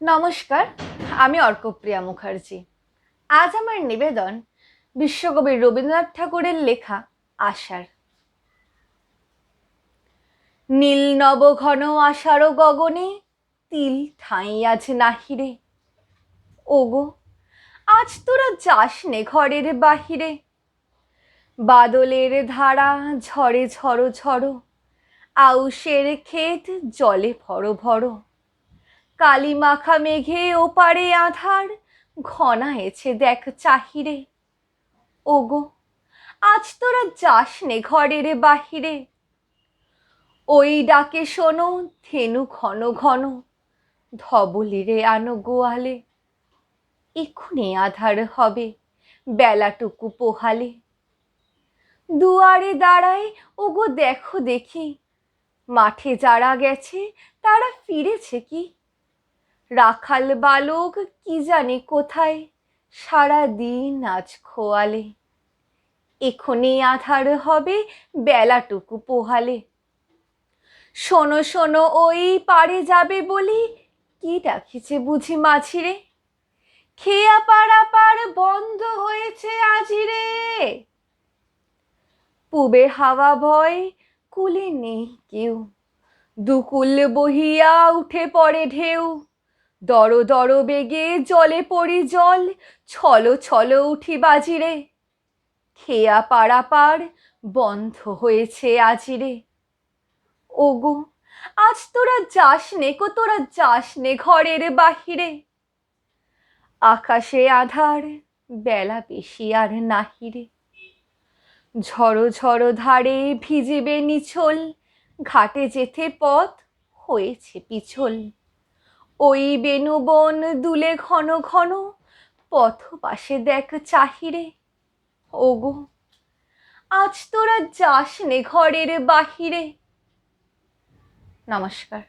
নমস্কার, আমি অর্কপ্রিয়া মুখার্জি। আজ আমার নিবেদন বিশ্বকবি রবীন্দ্রনাথ ঠাকুরের লেখা আষাঢ়। নীল নব ঘন আষাঢ় গগনে তিল ঠাঁই আজ নাহিরে ওগো, আজ তোরা যাস নে ঘরের বাহিরে। বাদলের ধারা ঝড়ে ঝড়ো ঝড়ো আউশের ক্ষেত জলে ভরো ভরো। কালি মাখা মেঘে ওপারে আধার, ঘনায়েছে দেখ চাহিরে। ওগো, আজ তোরা যাস নে ঘরের বাহিরে। ওই ডাকে শোনো, ধেনু ঘন ঘন, ধবলিরে আনো গোয়ালে। এক্ষুনি আধার হবে বেলাটুকু পোহালে। দুয়ারে দাঁড়ায়, ওগো দেখো দেখি, মাঠে যারা গেছে, তারা ফিরেছে কি? রাখাল বালক কি জানি কোথায়? সারা দিন আজ খোয়ালে। এখনই আধার হবে বেলাটুকু পোহালে। শোনো শোনো, ওই পারে যাবে বলি। কি ডাকিছে বুঝি মাঝিরে? খেয়া পাড়া পার বন্ধ হয়েছে আজিরে পুবে হাওয়া ভয় কুলে নেই কেউ। দুকুল বহিয়া উঠে পড়ে ঢেউ। দর দর বেগে জলে পড়ি জল, ছলো ছলো উঠি বাজিরে। খেয়া পাড়া পার বন্ধ হয়েছে আজিরে। ওগো, আজ তোরা যাস নে কো, তোরা যাস নে ঘরের বাহিরে। আকাশে আধার, বেলা বেশি আর নাহিরে। ঝড়ো ঝড়ো ধারে ভিজিবে নিছল, ঘাটে যেতে পথ হয়েছে পিছল। ওই বেনুবন দুলে ঘন ঘন, পথ পাশে দেখ চাহিরে। ওগো, আজ তোরা যাস নে ঘরের বাহিরে। নমস্কার।